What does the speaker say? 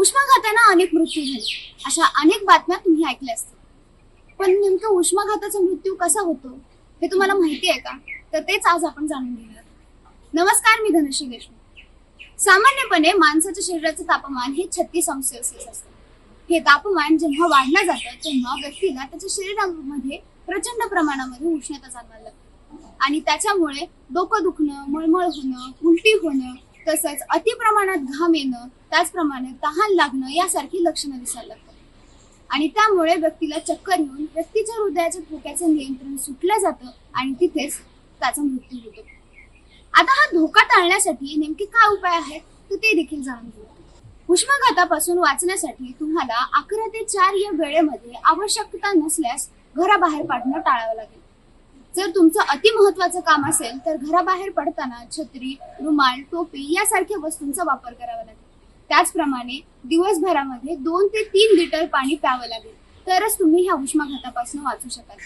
उष्माघातानं अनेक मृत्यू झाले. अशा अनेक बातम्या तुम्ही ऐकल्या असतील. पण नेमकं उष्माघाताचा मृत्यू कसा होतो हे तुम्हाला माहिती आहे का? तर तेच आज आपण जाणून घेणार नमस्कार मी धनश्री देशमुख. सामान्यपणे माणसाच्या शरीराचं तापमान हे छत्तीस अंश सेल्सिअस असतं. हे तापमान जेव्हा वाढलं जातं तेव्हा व्यक्तीला त्याच्या शरीरामध्ये प्रचंड प्रमाणामध्ये उष्णता जाणवायला लागते. आणि त्याच्यामुळे डोकं दुखणं मळमळ होणं उलटी होणं तसंच अति प्रमाणात घाम येणं त्याचप्रमाणे तहान लागणं यासारखी लक्षणं दिसायला लागतात. आणि त्यामुळे व्यक्तीला चक्कर येऊन व्यक्तीच्या हृदयाच्या धोक्याचे नियंत्रण सुटलं जातं आणि तिथेच त्याचा मृत्यू होतो. आता हा धोका टाळण्यासाठी नेमके काय उपाय आहेत तर ते देखील जाणून घेऊ. उष्माघातापासून वाचण्यासाठी तुम्हाला अकरा ते चार या वेळेमध्ये आवश्यकता नसल्यास घराबाहेर पाडणं टाळावं लागेल. जर तुमचं अति महत्वाचं काम असेल तर घराबाहेर पडताना छत्री रुमाल टोपी यासारख्या वस्तूंचा वापर करावा लागेल. त्याचप्रमाणे दिवसभरामध्ये दोन ते तीन लिटर पाणी प्यावं लागेल. तरच तुम्ही ह्या उष्माघातापासून वाचू शकाल.